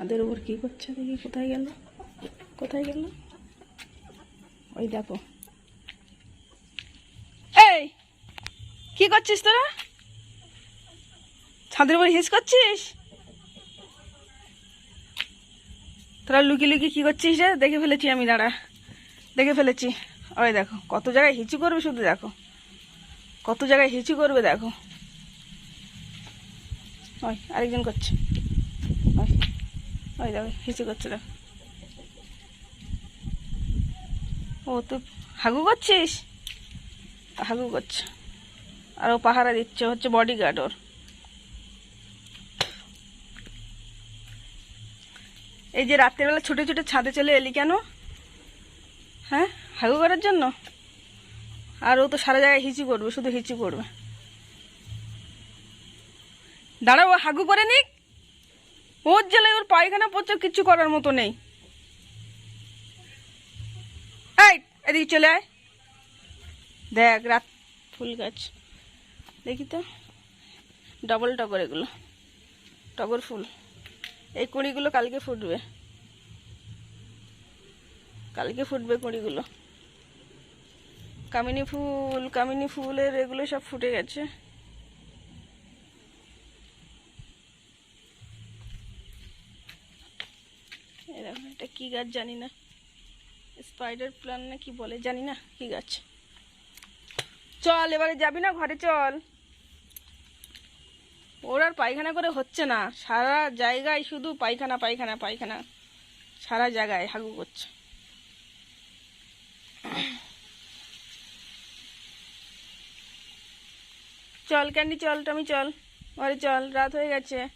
ছাদের উপর কি করছে দেখি, কোথায় গেল? কোথায় গেল? ওই দেখো। এই, কি করছিস তোরা? ছাদের উপর হিস করছিস? তোরা লুকি লুকি কি করছিস রে? দেখে ফেলেছি আমি, দাঁড়া। দেখে ফেলেছি। ওই দেখো, কত জায়গায় হিচু করবে শুধু দেখো। কত জায়গায় হিচু করবে দেখো। ওই, আরেকজন করছে। ওই দেখো হিচু করছে, দেখো। ও তুই হাগু করছিস? হাগু করছে। আর ও পাহারা দিচ্ছে হচ্ছে বডি গার্ড ওর। এই যে রাত্রেবেলা ছুটে ছুটে ছাদে চলে এলি কেন? হ্যাঁ? হাগু করার জন্য? আর ও তো সারা জায়গায় হিচু করবে, শুধু হিচু করবে। দাঁড়া ও হাগু করে নিক। ওর জেলায় ওর পায়খানা পচা কিছু করার মতো নেই। এই, এদিকে চলে আয়। দেখ, রাত ফুল গাছ। দেখি তো ডবল টগর এগুলো। টগর ফুল। এই কুঁড়িগুলো কালকে ফুটবে। কালকে ফুটবে কুঁড়িগুলো। কামিনী ফুল, কামিনী ফুলের এগুলো সব ফুটে গেছে। একটা কি গাছ জানি না। স্পাইডার প্লান না কি বলে জানি না কি গাছ। চল, এবারে যাবি না ঘরে, চল। ওর আর পায়খানা করে হচ্ছে না। সারা জায়গায় শুধু পায়খানা পায়খানা পায়খানা। সারা জায়গায় হাগু করছে। চল, ক্যান্ডি, চল, টমি, চল। ঘরে চল, রাত হয়ে গেছে।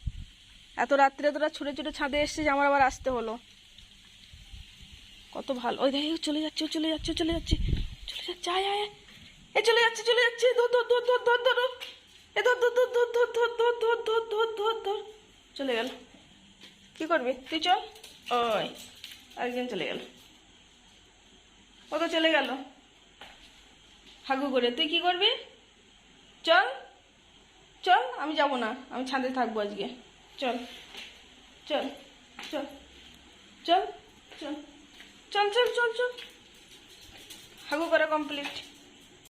এত রাত্রে তোরা ছুটে ছুটে ছাদে এসছে আমার আবার আসতে হলো। কত ভালো ওই দেখ চলে যাচ্ছে চলে যাচ্ছে চলে যাচ্ছে চলে যাচ্ছে আয় আয়। এ চলে যাচ্ছে চলে যাচ্ছে ধর ধর ধর ধর ধর ধর এ ধর ধর ধর ধর ধর ধর ধর ধর ধর ধর ধর ধর চলে গেল কি করবি তুই চল ওই আরেকজন চলে গেল ও তো চলে গেল হাগু করে তুই কি করবি চল চল আমি যাব না আমি ছাদে থাকব আজকে চল চল চল চল চল চল চল চল চল। হাগু করা কমপ্লিট